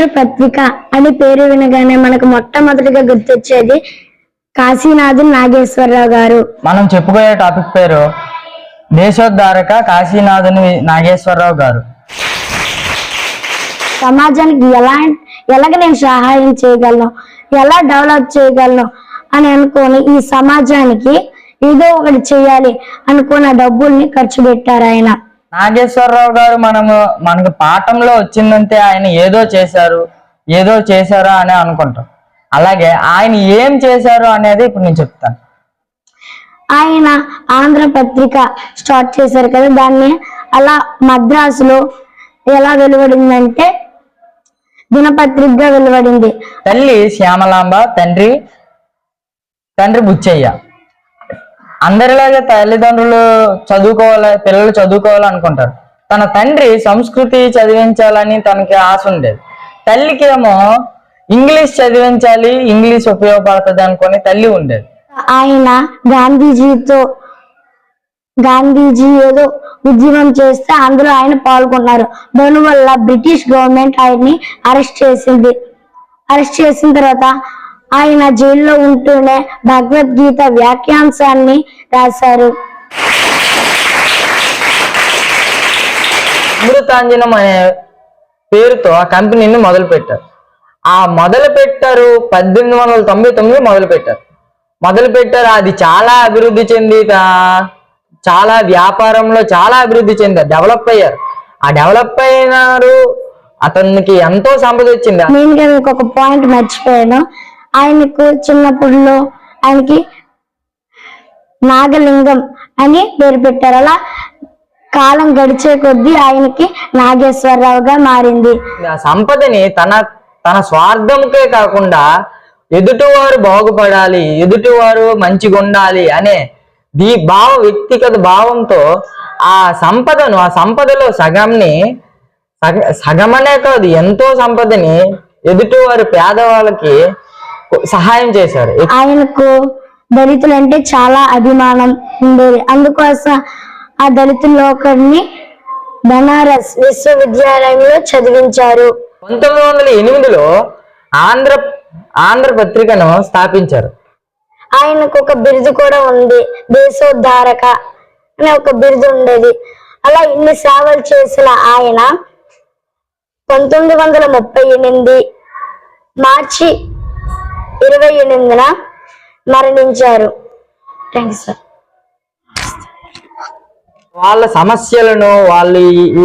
ఆంధ్రపత్రిక అని పేరు వినగానే మనకు మొట్టమొదటిగా గుర్తొచ్చేది కాశీనాథన్ నాగేశ్వరరావు గారు. మనం చెప్పుకోయే టాపిక్ పేరు దేశోద్ధారక కాశీనాథుని నాగేశ్వరరావు గారు. సమాజానికి ఎలా ఎలాగ నేను సహాయం చేయగలను ఎలా డెవలప్ చేయగలను అని అనుకొని ఈ సమాజానికి ఏదో ఒకటి చేయాలి అనుకున్న డబ్బుల్ని ఖర్చు పెట్టారు ఆయన. నాగేశ్వరరావు గారు మనము మనకు పాఠంలో వచ్చిందంటే ఆయన ఏదో చేశారు ఏదో చేశారా అని అనుకుంటాం. అలాగే ఆయన ఏం చేశారు అనేది ఇప్పుడు నేను చెప్తాను. ఆయన ఆంధ్రపత్రిక స్టార్ట్ చేశారు కదా దాన్ని అలా మద్రాసులో ఎలా వెలువడిందంటే దినపత్రికగా వెలువడింది. తల్లి శ్యామలాంబ తండ్రి తండ్రి బుచ్చయ్య. అందరిలాగే తల్లిదండ్రులు చదువుకోవాలి పిల్లలు చదువుకోవాలి అనుకుంటారు. తన తండ్రి సంస్కృతి చదివించాలని తనకి ఆశ ఉండేది. తల్లికి ఏమో ఇంగ్లీష్ చదివించాలి ఇంగ్లీష్ ఉపయోగపడుతుంది అనుకుని తల్లి ఉండేది. ఆయన గాంధీజీతో గాంధీజీ ఏదో ఉద్యమం చేస్తే అందులో ఆయన పాల్గొన్నారు. దానివల్ల బ్రిటిష్ గవర్నమెంట్ ఆయన్ని అరెస్ట్ చేసింది. అరెస్ట్ చేసిన తర్వాత ఆయన జైల్లో ఉంటూనే భగవద్గీత వ్యాఖ్యాంశాన్ని రాశారు. అమృతాంజనం అనే పేరుతో ఆ కంపెనీని మొదలు పెట్టారు ఆ మొదలు పెట్టారు పద్దెనిమిది వందల తొంభై తొమ్మిది మొదలు పెట్టారు మొదలు పెట్టారు అది చాలా అభివృద్ధి చెంది చాలా వ్యాపారంలో చాలా అభివృద్ధి చెందారు డెవలప్ అయ్యారు. ఆ డెవలప్ అయినారు అతనికి ఎంతో సంపద వచ్చింది? నేను ఒక పాయింట్ మర్చిపోయాను. ఆయనకు చిన్నప్పుడులో ఆయనకి నాగలింగం అని పేరు పెట్టారు. అలా కాలం గడిచే కొద్దీ ఆయనకి నాగేశ్వరరావుగా మారింది. ఆ సంపదని తన తన స్వార్థంకే కాకుండా ఎదుటివారు బాగుపడాలి ఎదుటివారు మంచిగా ఉండాలి అనే దీ భావ వ్యక్తిగత భావంతో ఆ సంపదను ఆ సంపదలో సగంని సగ సగమనే కాదు ఎంతో సంపదని ఎదుటివారు పేదవాళ్ళకి సహాయం చేశారు. ఆయనకు దళితులంటే చాలా అభిమానం ఉండేది. అందుకోసం ఆ దళితుల్లో ఒకరిని బనారస్ విశ్వవిద్యాలయంలో చదివించారు. పంతొమ్మిది వందల ఎనిమిదిలో ఆంధ్ర ఆంధ్ర పత్రికను స్థాపించారు. ఆయనకు ఒక బిరుదు కూడా ఉంది. దేశోద్ధారక అనే ఒక బిరుదు ఉండేది. అలా ఇన్ని సేవలు చేసిన ఆయన పంతొమ్మిది వందల ముప్పై ఎనిమిది మార్చి ఎనిమిదిన మరణించారు. సార్. వాళ్ళ సమస్యలను వాళ్ళు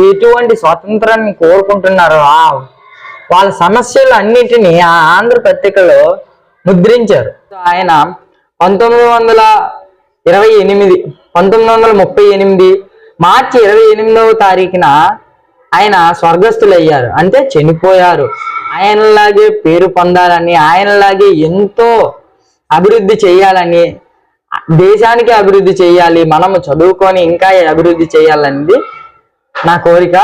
ఎటువంటి స్వాతంత్రాన్ని కోరుకుంటున్నారో. వాళ్ళ సమస్యలు అన్నిటినీ ఆ ఆంధ్ర పత్రికలో ముద్రించారు. ఆయన పంతొమ్మిది వందల ఇరవై ఎనిమిది పంతొమ్మిది వందల ముప్పై ఎనిమిది మార్చి ఇరవై ఎనిమిదవ తారీఖున ఆయన స్వర్గస్థులయ్యారు. అంటే చనిపోయారు. ఆయనలాగే పేరు పొందాలని ఆయనలాగే ఎంతో అభివృద్ధి చేయాలని దేశానికి అభివృద్ధి చేయాలి మనము చదువుకొని ఇంకా అభివృద్ధి చేయాలన్నది నా కోరిక.